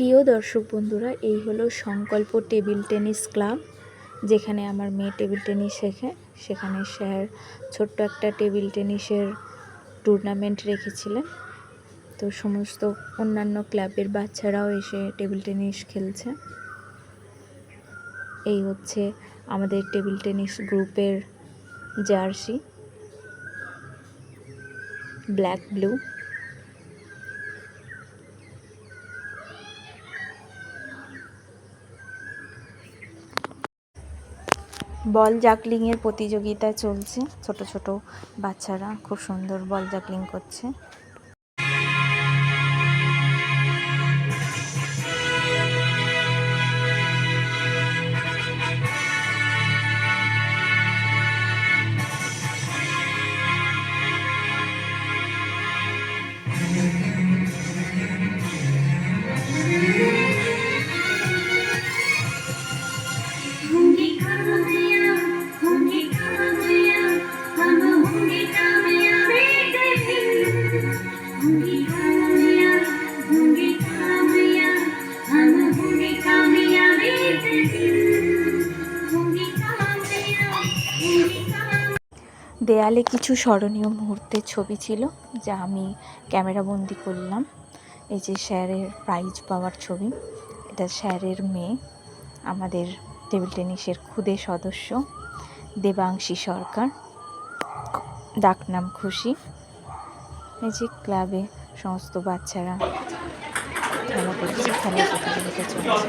প্রিয় দর্শক বন্ধুরা, এই হলো সংকল্প টেবিল টেনিস ক্লাব, যেখানে আমার মেয়ে টেবিল টেনিস শেখে। সেখানে স্যার ছোট্ট একটা টেবিল টেনিসের টুর্নামেন্ট রেখেছিলেন। তো সমস্ত অন্যান্য ক্লাবের বাচ্চারাও এসে টেবিল টেনিস খেলছে। এই হচ্ছে আমাদের টেবিল টেনিস গ্রুপের জার্সি ব্ল্যাক ব্লু বল জাগলিংয়ের প্রতিযোগিতা চলছে। ছোট ছোট বাচ্চারা খুব সুন্দর বল জাগলিং করছে। होंगी দেয়ালে কিছু স্মরণীয় মুহূর্তের ছবি ছিল, যা আমি ক্যামেরাবন্দি করলাম। এই যে স্যারের প্রাইজ পাওয়ার ছবি, এটা স্যারের মেয়ে, আমাদের টেবিল টেনিসের খুদে সদস্য, দেবাংশী সরকার। ডাকনাম খুশি। এই যে ক্লাবে সমস্ত বাচ্চারা খেলা করছে খেলার প্রতিযোগিতা চলছে।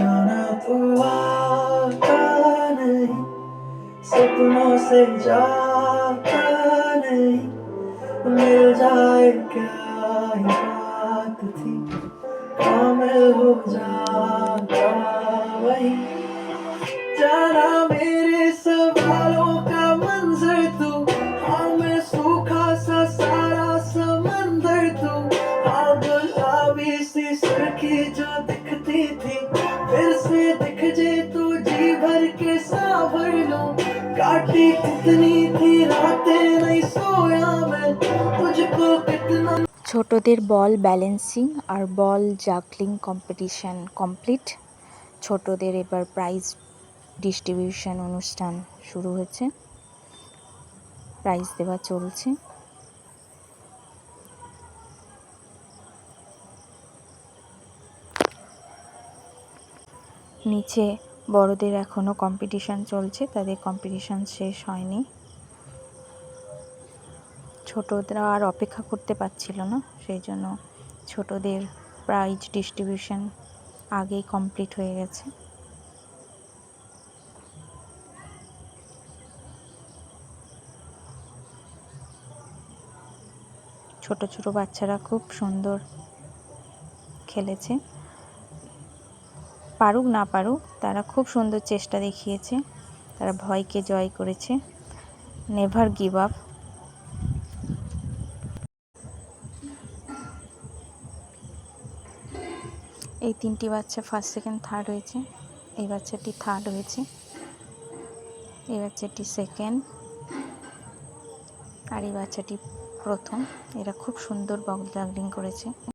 आता नहीं, सपनों से जाता नहीं, मिल जाए क्या ही बात थी, कामिल हो जाता वही। काटी कितनी थी रातें नहीं सोया मैं तुझको कितना ছোটদের বল ব্যালেন্সিং আর বল জাগলিং কম্পিটিশান কমপ্লিট ছোটদের এবার প্রাইজ ডিস্ট্রিবিউশন অনুষ্ঠান শুরু হয়েছে প্রাইজ দেওয়া চলছে নিচে বড়দের এখনও কম্পিটিশান চলছে, তাদের কম্পিটিশান শেষ হয়নি। ছোটরা আর অপেক্ষা করতে পারছিল না, সেই জন্য ছোটদের প্রাইজ ডিস্ট্রিবিউশন আগেই কমপ্লিট হয়ে গেছে। ছোট ছোট বাচ্চারা খুব সুন্দর খেলেছে। পারুক না পারুক, তারা খুব সুন্দর চেষ্টা দেখিয়েছে। তারা ভয়কে জয় করেছে। নেভার গিভ আপ এই তিনটি বাচ্চা ফার্স্ট সেকেন্ড থার্ড হয়েছে। এই বাচ্চাটি থার্ড হয়েছে। এই বাচ্চাটি সেকেন্ড আর এই বাচ্চাটি প্রথম। এরা খুব সুন্দর বক জাগলিং করেছে।